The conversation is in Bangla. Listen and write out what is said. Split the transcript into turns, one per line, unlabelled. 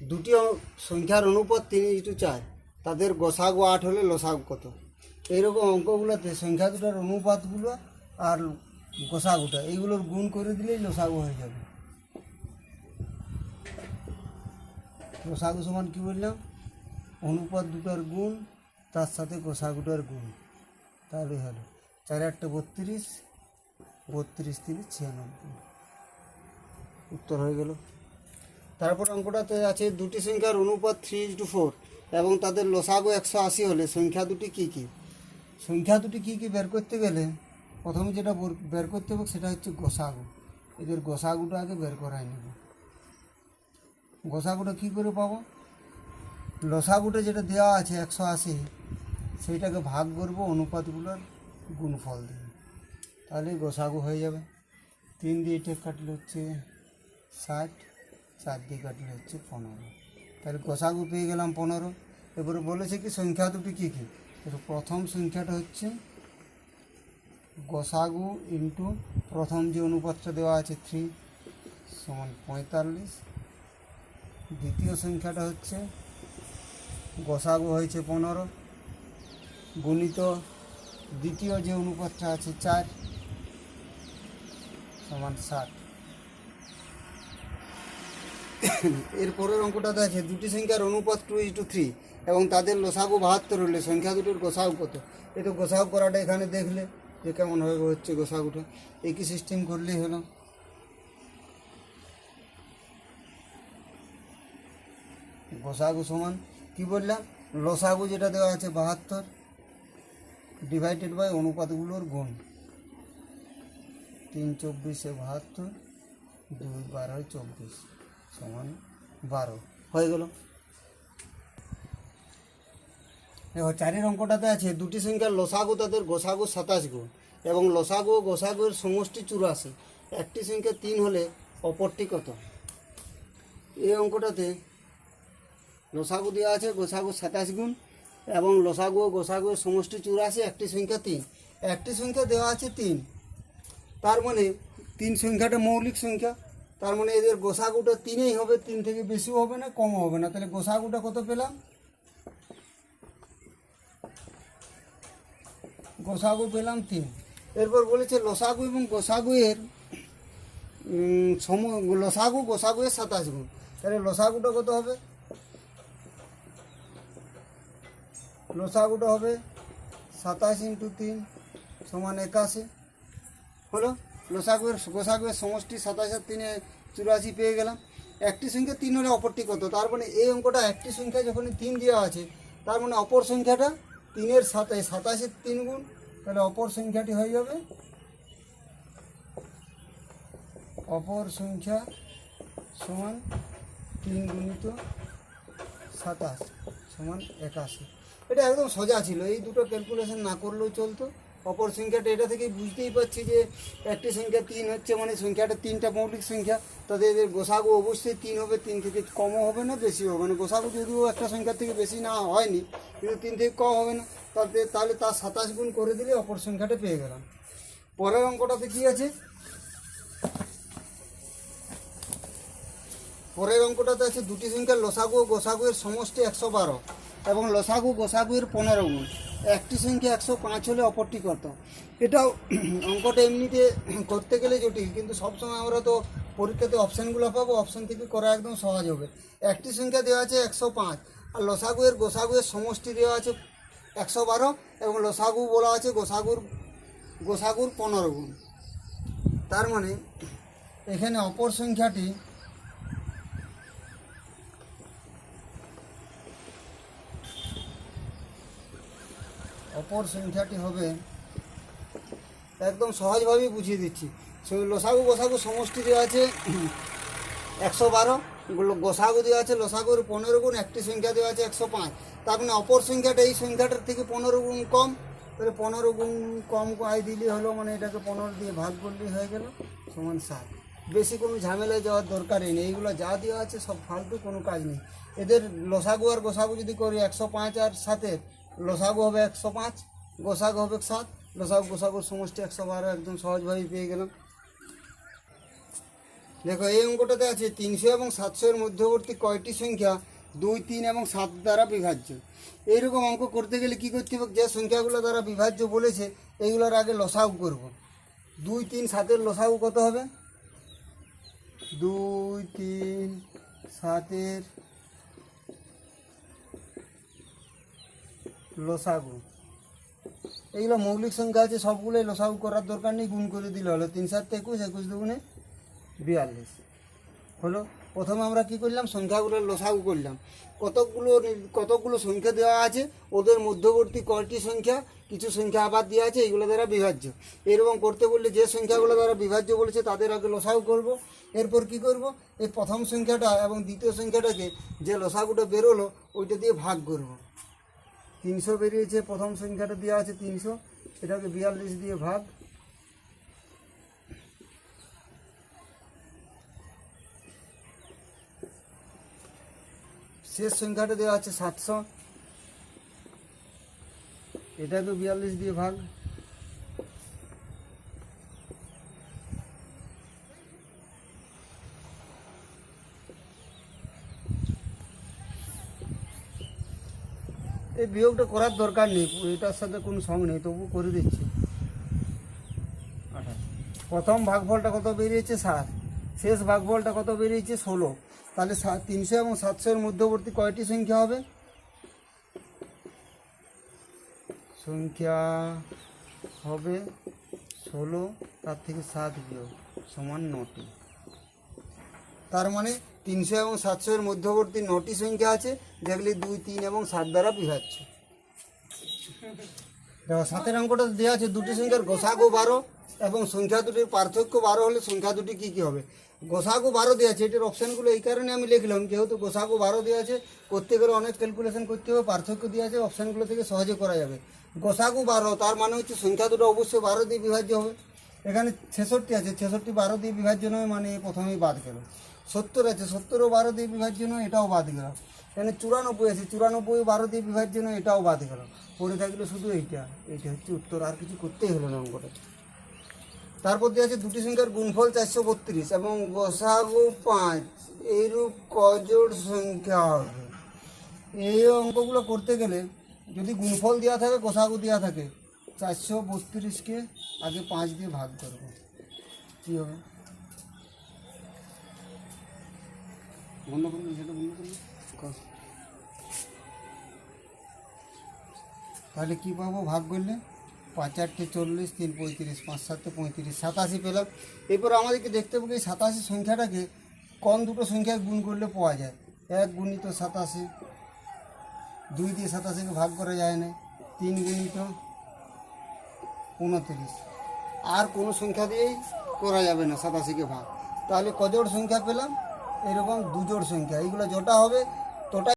দুটি সংখ্যার অনুপাত তিন ইস্টু চার। তাদের গোসাগু আট হলে লসাগু কত? এইরকম অঙ্কগুলোতে সংখ্যা দুটার অনুপাতগুলো আর গোসাগুটা, এইগুলোর গুণ করে দিলেই লসাগু হয়ে যাবে। গোসাগু সমান কি বললাম? অনুপাত দুটার গুণ, তার সাথে গোসাগুটার গুণ। তাহলে হলো চার আটটা বত্রিশ বত্রিশ থেকে ছিয়ানব্বই। উত্তর হয়ে গেল। তারপর অঙ্কটাতে আছে দুটি সংখ্যার অনুপাত থ্রি টু ফোর এবং তাদের লসাগু একশো আশি হলে সংখ্যা দুটি কী কী? সংখ্যা দুটি কী কী বের করতে গেলে প্রথমে যেটা বর- করতে হবে সেটা হচ্ছে গোসাগু। এদের গোসাগুটা আগে বের করাই নেব। গোসাগুটা কী করে পাবো? লসাগুটা যেটা দেওয়া আছে একশো আশি, সেইটাকে ভাগ করব অনুপাতগুলোর গুণফল দিয়ে। তাহলে গোসাগু হয়ে যাবে। তিন দিয়ে এটা কাটলে হচ্ছে ষাট। চার দিয়ে কাটলে হচ্ছে পনেরো। তাহলে গোসাগু পেয়ে গেলাম পনেরো। এবারে বলেছে কি, সংখ্যা দুটি কী কী? প্রথম সংখ্যাটা হচ্ছে গোসাগু ইন্টু প্রথম যে অনুপাতটা দেওয়া আছে থ্রি সমান পঁয়তাল্লিশ। দ্বিতীয় সংখ্যাটা হচ্ছে গোসাগু হয়েছে পনেরো। গুণিত দ্বিতীয় যে অনুপাতটা আছে চার সমান ষাট। এর পরের অঙ্কটাতে আছে দুটি সংখ্যার অনুপাত টু ইস টু থ্রি এবং তাদের লসাগু বাহাত্তর হলে সংখ্যা দুটোর গোসাগু কত? এই তো গোসাগু করাটা এখানে দেখলে যে কেমন হয়ে হচ্ছে গোসাগুটা। একই সিস্টেম করলেই হলো। গোসাগু সমান, কি বললাম? লসাগু যেটা দেওয়া আছে বাহাত্তর ডিভাইডেড বাই অনুপাতগুলোর গুণ। তিন চব্বিশে বাহাত্তর, দুই বারোয় চব্বিশ। সমান বারো। হয়ে গেল। দেখো, চারের অঙ্কটাতে আছে, দুটি সংখ্যার লসাগু তাদের গোসাগু সাতাশ গুণ এবং লসাগু ও গোসাগুর সমষ্টি চুরাশি। একটি সংখ্যা তিন হলে অপরটি কত? এই অঙ্কটাতে লসাগু দেওয়া আছে গোসাগু সাতাশ গুণ এবং লসাগু ও গোসাগুর সমষ্টি চুরাশি, একটি সংখ্যা তিন। একটি সংখ্যা দেওয়া আছে তিন। তার মানে তিন সংখ্যাটা মৌলিক সংখ্যা। তার মানে এদের গোসাগুটা তিনেই হবে তিন থেকে বেশিও হবে না কমও হবে না। তাহলে গোসাগুটা কত পেলাম? গোসাগু পেলাম তিন। এরপর বলেছে লসাগু এবং গোসাগু উম, সম লসাগু গোসাগু এর সাতাশ গুণ। তাহলে লসাগুটা কত হবে? লসাগুটা হবে সাতাশ ইন্টু তিন সমান একাশি। হলো? লসাগুয়ের গোসাগুয়ের সমষ্টি সাতাশ আর তিনে চুরাশি পেয়ে গেলাম। একটি সংখ্যা তিন হলে অপরটি কত? তার মানে এই অঙ্কটা একটি সংখ্যা যখন তিন দেওয়া আছে, তার মানে অপর সংখ্যাটা তিনের সাতাশ, সাতাশের তিন গুণ, তাহলে অপর সংখ্যাটি হয়ে যাবে। অপর সংখ্যা সমান তিন গুণিত সাতাশ, সমান একাশি। এটা একদম সোজা ছিল, এই দুটো ক্যালকুলেশন না করলেও চলতো। অপর সংখ্যাটা এটা থেকেই বুঝতেই পারছি যে একটি সংখ্যা তিন হচ্ছে মানে সংখ্যাটা তিনটা মৌলিক সংখ্যা। তাদের এদের গোসাগু অবশ্যই তিন হবে, তিন থেকে কমও হবে না বেশি হবে না। গোসাগু যদিও একটা সংখ্যা থেকে বেশি না হয়নি, কিন্তু তিন থেকে কম হবে না, তাতে তাহলে তার সাতাশ গুণ করে দিলে অপর সংখ্যাটা পেয়ে গেলাম। পরের অঙ্কটাতে কি আছে? পরের অঙ্কটাতে আছে দুটি সংখ্যার লসাগু ও গোসাগু এর সমষ্টি একশো বারো এবং লসাগু গোসাগু এর পনেরো গুণ। একটি সংখ্যা একশো পাঁচ হলে অপরটি কত? এটাও অঙ্কটা এমনিতে করতে গেলে জটিল, কিন্তু সবসময় আমরা তো পরীক্ষাতে অপশানগুলো পাবো, অপশান থেকে করা একদম সহজ হবে। একটি সংখ্যা দেওয়া আছে একশো পাঁচ, আর লসাগুয়ের গোসাগুয়ের সমষ্টি দেওয়া আছে একশো বারো, এবং লসাগু বলা আছে গোসাগুর গোসাগুর পনেরো গুণ। তার মানে এখানে অপর সংখ্যাটি অপর সংখ্যাটি হবে, একদম সহজভাবেই বুঝিয়ে দিচ্ছি। সেই লসাগু গোসাগু সমষ্টি দেওয়া আছে, একশো বারো, গোসাগু দেওয়া আছে, লসাগুর পনেরো গুণ একটি সংখ্যা দেওয়া আছে একশো পাঁচ। তার মানে অপর সংখ্যাটা এই সংখ্যাটার থেকে পনেরো গুণ কম, তাহলে পনেরো গুণ কম আয় দিলে হলো মানে এটাকে পনেরো দিয়ে ভাগ করলেই হয়ে গেল সমান সাত। বেশি কোনো ঝামেলায় যাওয়ার দরকারই নেই, এইগুলো যা দেওয়া আছে সব ফালতু কোনো কাজ নেই। এদের লসাগু আর গোসাগু যদি করি একশো পাঁচ আর সাতের লসাগু হবে একশো পাঁচ, গোসাগু হবে সাত, লসাগু গোসাগুর সমষ্টি একশো বারো, একদম সহজভাবেই পেয়ে গেলাম। দেখো, এই অঙ্কটাতে আছে তিনশো এবং সাতশো এর মধ্যবর্তী কয়টি সংখ্যা? দুই, তিন এবং সাত দ্বারা বিভাজ্য। এইরকম অঙ্ক করতে গেলে কি করতে হবে? যে সংখ্যাগুলো দ্বারা বিভাজ্য বলেছে, এইগুলোর আগে লসাউ করব। দুই, তিন, সাতের লসাউ কত হবে? দুই, তিন, সাতের লসাগু। এইগুলো মৌলিক সংখ্যা আছে, সবগুলোই লসাগু করার দরকার নেই, গুণ করে দিলে হলো। তিন সাত একুশ একুশ দুগুণে বিয়াল্লিশ। হলো? প্রথমে আমরা কি করলাম? সংখ্যাগুলো লসাগু করলাম। কতকগুলো কতকগুলো সংখ্যা দেওয়া আছে, ওদের মধ্যবর্তী কয়টি সংখ্যা, কিছু সংখ্যা আবার দেওয়া আছে এগুলো দ্বারা বিভাজ্য। এরকম করতে বললে যে সংখ্যাগুলো দ্বারা বিভাজ্য বলেছে, তাদের আগে লসাগু করব। এরপর কি করব? এই প্রথম সংখ্যাটা এবং দ্বিতীয় সংখ্যাটাকে যে লসাগুটা বেরোলো, ওইটা দিয়ে ভাগ করব। তিনশো বেরিয়েছে, প্রথম সংখ্যাটা দেওয়া আছে তিনশো। এটাকে বিয়াল্লিশ দিয়ে ভাগ। শেষ সংখ্যাটা দেওয়া আছে সাতশো। এটাকে বিয়াল্লিশ দিয়ে ভাগ। এই বিয়োগটা করার দরকার নেই এটার সাথে কোনো সঙ্গ নেই তবু করে দিচ্ছি। আঠাশ প্রথম ভাগফলটা কত বেরিয়েছে সাত? শেষ ভাগফলটা কত বেরিয়েছে ষোলো? তাহলে তিনশো এবং সাতশোর মধ্যবর্তী কয়টি সংখ্যা হবে? সংখ্যা হবে ষোলো তার থেকে সাত বিয়োগ সমান নটি। তার মানে তিনশো এবং সাতশো এর মধ্যবর্তী নটি সংখ্যা আছে যেগুলি দুই, তিন এবং সাত দ্বারা বিভাজ্য। সাতের অঙ্কটা দেওয়া আছে, দুটি সংখ্যার গোসাগু বারো এবং সংখ্যা দুটির পার্থক্য বারো হলে সংখ্যা দুটি কী কী হবে? গোসাগু বারো দেওয়া আছে, এটির অপশানগুলো এই কারণে আমি লিখলাম, যেহেতু গোসাগু বারো দেওয়া আছে করতে গেলে অনেক ক্যালকুলেশন করতে হবে, পার্থক্য দেওয়া আছে, অপশানগুলো থেকে সহজে করা যাবে। গোসাগু বারো, তার মানে হচ্ছে সংখ্যা দুটো অবশ্যই বারো দিয়ে বিভাজ্য হবে। এখানে ছেষট্টি আছে, ছেষট্টি বারো দিয়ে বিভাজ্য নয় মানে প্রথমেই বাদ গেল। সত্তর আছে, সত্তরও বারো দিয়ে বিভাজ্য জন্য এটাও বাদ গেল। এখানে চুরানব্বই আছে, চুরানব্বই বারো দিয়ে বিভাজ্য জন্য এটাও বাদ গেল। পড়ে থাকলে শুধু এইটা এইটা হচ্ছে উত্তর, আর কিছু করতেই হলো না অঙ্কটা। তারপর দিয়ে আছে দুটি সংখ্যার গুণফল চারশো বত্রিশ এবং গোসাগু পাঁচ, এইরূপ কজোর সংখ্যা হবে। এই অঙ্কগুলো করতে গেলে যদি গুণফল দেওয়া থাকে গোসাগু দেওয়া থাকে, চারশো বত্রিশকে আগে পাঁচ দিয়ে ভাগ করব। কী হবে? বন্ধ করুন সেটা বন্ধ করুন তাহলে কী পাবো? ভাগ করলে? পাঁচ আটটে চল্লিশ, তিন, পঁয়ত্রিশ, পাঁচ সাতটে পঁয়ত্রিশ, সাতাশি পেলাম। এরপর আমাদেরকে দেখতে হবে এই সাতাশি সংখ্যাটাকে কম দুটো সংখ্যায় গুণ করলে পাওয়া যায়। এক গুণিত সাতাশি, দুই দিয়ে সাতাশিকে ভাগ করা যায় না। তিন গুণিত উনত্রিশ। আর কোনো সংখ্যা দিয়েই করা যাবে না সাতাশিকে ভাগ। তাহলে কজোড় সংখ্যা পেলাম? এরকম দুজোর সংখ্যা। এইগুলো যটা হবে তোটা